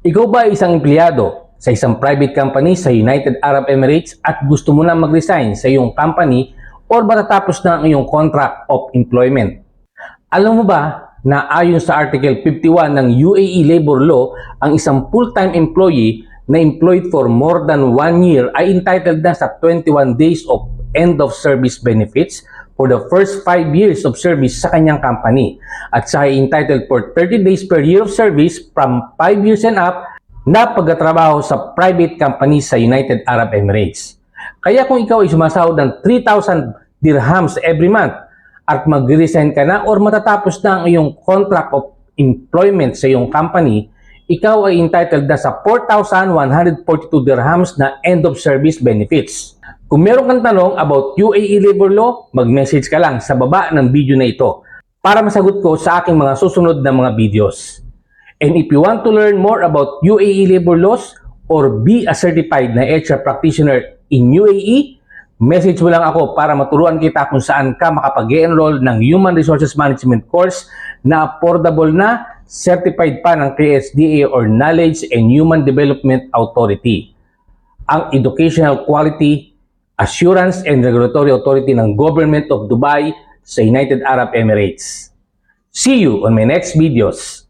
Ikaw ba ay isang empleyado sa isang private company sa United Arab Emirates at gusto mo na mag-resign sa iyong company or matatapos na ang iyong contract of employment? Alam mo ba na ayon sa Article 51 ng UAE Labor Law, ang isang full-time employee na employed for more than one year ay entitled na sa 21 days of end of service benefits for the first 5 years of service sa kanyang company at siya ay entitled for 30 days per year of service from 5 years and up na pagkatrabaho sa private company sa United Arab Emirates. Kaya kung ikaw ay sumasahod ng 3,000 dirhams every month at mag-resign ka na or matatapos na ang iyong contract of employment sa iyong company, ikaw ay entitled na sa 4,142 dirhams na end of service benefits. Kung meron kang tanong about UAE labor law, mag-message ka lang sa baba ng video na ito para masagot ko sa aking mga susunod na mga videos. And if you want to learn more about UAE labor laws or be a certified na HR practitioner in UAE, message mo lang ako para maturuan kita kung saan ka makapag-enroll ng Human Resources Management course na affordable na certified pa ng KSDA or Knowledge and Human Development Authority. Ang Educational Quality Assurance and Regulatory Authority ng Government of Dubai sa United Arab Emirates. See you on my next videos.